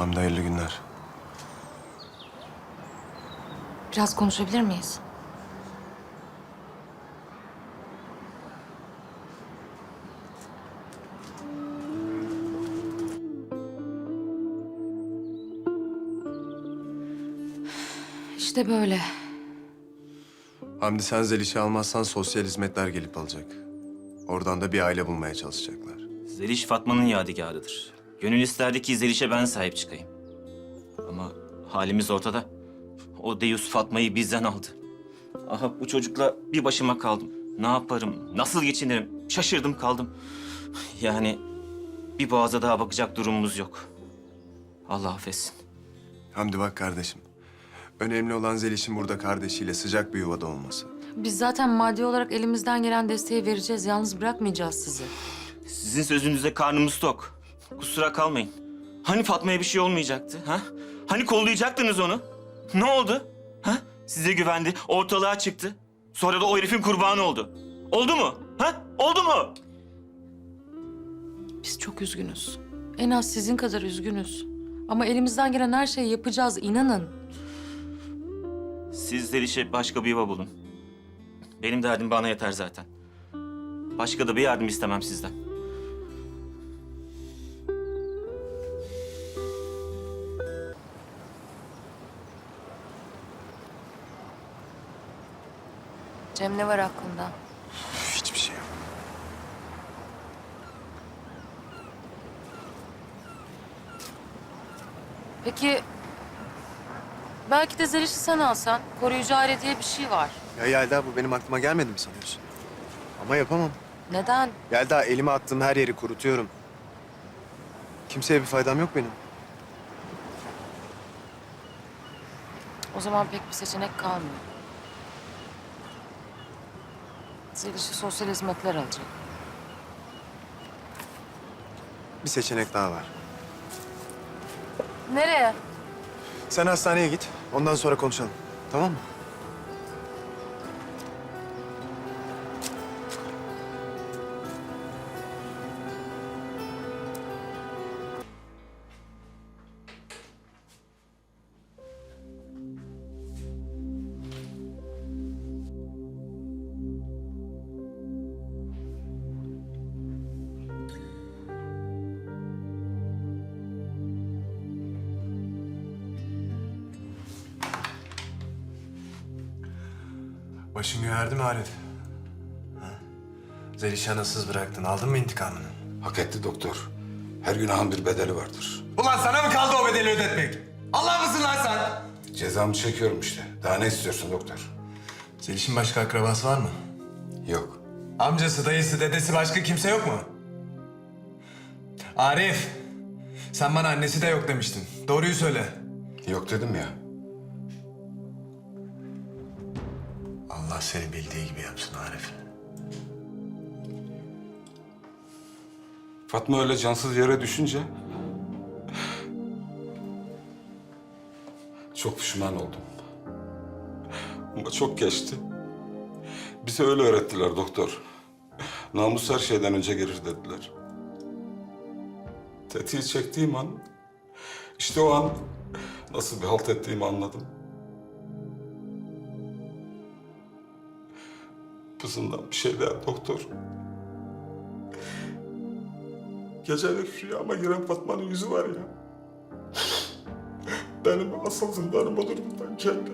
Hamdi hayırlı günler. Biraz konuşabilir miyiz? İşte böyle. Hamdi sen Zeliş'i almazsan sosyal hizmetler gelip alacak. Oradan da bir aile bulmaya çalışacaklar. Zeliş Fatma'nın yadigarıdır. Gönül isterdi ki Zeliş'e ben sahip çıkayım. Ama halimiz ortada. O Deyus Fatma'yı bizden aldı. Aha bu çocukla bir başıma kaldım. Ne yaparım, nasıl geçinirim? Şaşırdım kaldım. Yani bir boğaza daha bakacak durumumuz yok. Allah affetsin. Hamdi bak kardeşim. Önemli olan Zeliş'in burada kardeşiyle sıcak bir yuvada olması. Biz zaten maddi olarak elimizden gelen desteği vereceğiz. Yalnız bırakmayacağız sizi. Sizin sözünüze karnımız tok. Kusura kalmayın. Hani Fatma'ya bir şey olmayacaktı, ha? Hani kollayacaktınız onu? Ne oldu? Ha? Size güvendi, ortalığa çıktı. Sonra da o herifin kurbanı oldu. Oldu mu? Ha? Oldu mu? Biz çok üzgünüz. En az sizin kadar üzgünüz. Ama elimizden gelen her şeyi yapacağız, inanın. Siz Zeliş'e başka bir yuva bulun. Benim derdim bana yeter zaten. Başka da bir yardım istemem sizden. Cem ne var aklında? Hiçbir şey yok. Peki... Belki de Zeliş'i sen alsan. Koruyucu aile diye bir şey var. Ya Yelda bu benim aklıma gelmedi mi sanıyorsun? Ama yapamam. Neden? Yelda elime attığım her yeri kurutuyorum. Kimseye bir faydam yok benim. O zaman pek bir seçenek kalmıyor. Zeliş'i sosyal hizmetler alacak. Bir seçenek daha var. Nereye? Sen hastaneye git. Ondan sonra konuşalım. Tamam mı? Başın göğerdi mi Arif? Ha? Zeliş'i anasız bıraktın. Aldın mı intikamını? Hak etti doktor. Her günahın bir bedeli vardır. Ulan sana mı kaldı o bedeli ödetmek? Allah mısın lan sen? Cezamı çekiyorum işte. Daha ne istiyorsun doktor? Zeliş'in başka akrabası var mı? Yok. Amcası, dayısı, dedesi başka kimse yok mu? Arif, sen bana annesi de yok demiştin. Doğruyu söyle. Yok dedim ya. Allah seni bildiği gibi yapsın Arif. Fatma öyle cansız yere düşünce... Çok pişman oldum. Ama çok geçti. Bize öyle öğrettiler doktor. Namus her şeyden önce gelir dediler. Tetiği çektiğim an... işte o an nasıl bir halt ettiğimi anladım. Kızımdan bir şeyler doktor. Geceleri rüyama giren Fatma'nın yüzü var ya. Benim asıl zindanım o durumdan geldi.